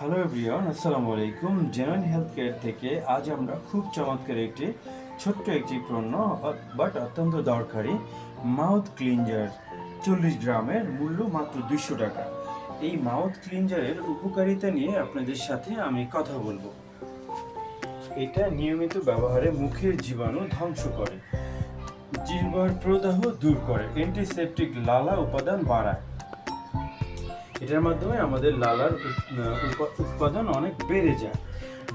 Hello everyone, আসসালামু আলাইকুম। Genuine health care থেকে আজ আমরা খুব চমৎকার একটি, ছোট্ট একটি পণ্য বাট অত্যন্ত দরকারি মাউথ ক্লিনজার চল্লিশ গ্রামের মূল্য মাত্র দুশো টাকা। এই মাউথ ক্লিনজারের উপকারিতা নিয়ে আপনাদের সাথে আমি কথা বলব। এটা নিয়মিত ব্যবহারে মুখের জীবাণু ধ্বংস করে, জিহ্বার প্রদাহ দূর করে অ্যান্টিসেপটিক লালা উপাদান বাড়ায়। এটার মাধ্যমে আমাদের লালার উৎপাদন অনেক বেড়ে যায়।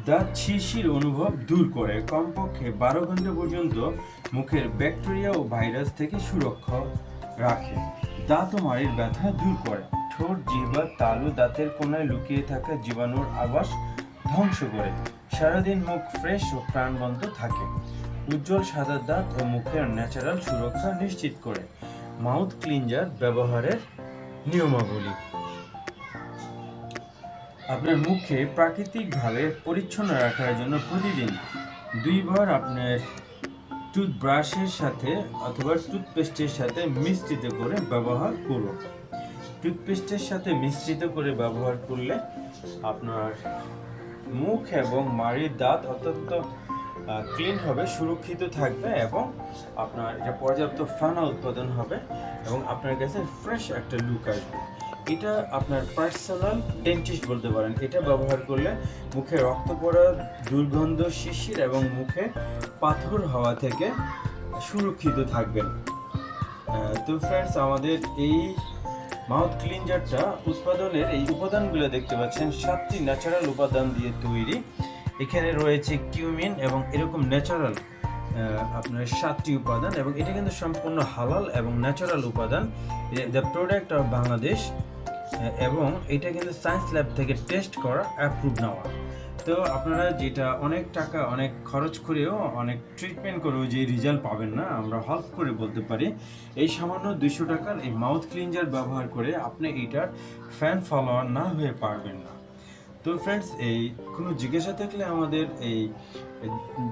দাঁত শিশির অনুভব দূর করে, কমপক্ষে বারো ঘণ্টা পর্যন্ত মুখের ব্যাকটেরিয়া ও ভাইরাস থেকে সুরক্ষা রাখে। দাঁত ও মাড়ির ব্যথা দূর করে। ঠোঁট, জিহ্বা, তালু দাঁতের কোনায় লুকিয়ে থাকা জীবাণুর আবাস ধ্বংস করে। সারাদিন মুখ ফ্রেশ ও প্রাণবন্ত থাকে। উজ্জ্বল সাদা দাঁত ও মুখের ন্যাচারাল সুরক্ষা নিশ্চিত করে। মাউথ ক্লিনজার ব্যবহারের নিয়মাবলী। আপনার মুখে প্রাকৃতিকভাবে পরিচ্ছন্ন রাখার জন্য প্রতিদিন দুইবার আপনার টুথব্রাশের সাথে অথবা টুথপেস্টের সাথে মিশ্রিত করে ব্যবহার করুন। টুথপেস্টের সাথে মিশ্রিত করে ব্যবহার করলে আপনার মুখ এবং মাড়ির দাঁত অত্যন্ত ক্লিন হবে, সুরক্ষিত থাকবে এবং আপনার এটা পর্যাপ্ত ফানা উৎপাদন হবে এবং আপনার কাছে ফ্রেশ একটা লুক আসবে। এটা আপনার পার্সোনাল ডেন্টিস্ট বলতে পারেন। এটা ব্যবহার করলে মুখে রক্ত পড়া, দুর্গন্ধ শিশির এবং মুখে পাথর হওয়া থেকে সুরক্ষিত থাকবেন। তো ফ্রেন্ডস আমাদের এই মাউথ ক্লিনজারটা উৎপাদনের এই উপাদানগুলো দেখতে পাচ্ছেন। সাতটি ন্যাচারাল উপাদান দিয়ে তৈরি। এখানে রয়েছে কিউমিন এবং এরকম ন্যাচারাল আপনার সাতটি উপাদান এবং এটা কিন্তু সম্পূর্ণ হালাল এবং ন্যাচারাল উপাদান। দ্য প্রোডাক্ট অফ বাংলাদেশ এবং এটা কিন্তু সায়েন্স ল্যাব থেকে টেস্ট করা অ্যাপ্রুভ নেওয়া। তো আপনারা যেটা অনেক টাকা, অনেক খরচ করেও, অনেক ট্রিটমেন্ট করেও যে রেজাল্ট পাবেন না, আমরা হেল্প করে বলতে পারি। এই সামান্য দুইশো টাকার এই মাউথ ক্লিনজার ব্যবহার করে আপনি এইটার ফ্যান ফলোয়ার না হয়ে পারবেন না। তো ফ্রেন্ডস এই কোনো জিজ্ঞাসা থাকলে আমাদের এই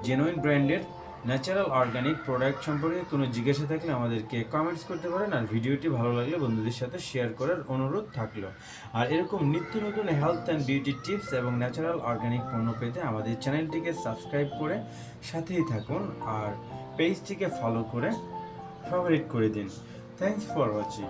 জেনুইন ব্র্যান্ডের ন্যাচারাল অর্গানিক প্রোডাক্ট সম্পর্কে কোনো জিজ্ঞাসা থাকলে আমাদেরকে কমেন্টস করতে পারেন আর ভিডিওটি ভালো লাগলে বন্ধুদের সাথে শেয়ার করার অনুরোধ থাকল। আর এরকম নিত্য নতুন হেলথ অ্যান্ড বিউটি টিপস এবং ন্যাচারাল অর্গানিক পণ্য পেতে আমাদের চ্যানেলটিকে সাবস্ক্রাইব করে সাথেই থাকুন আর পেজটিকে ফলো করে ফেভারিট করে দিন। Thanks for watching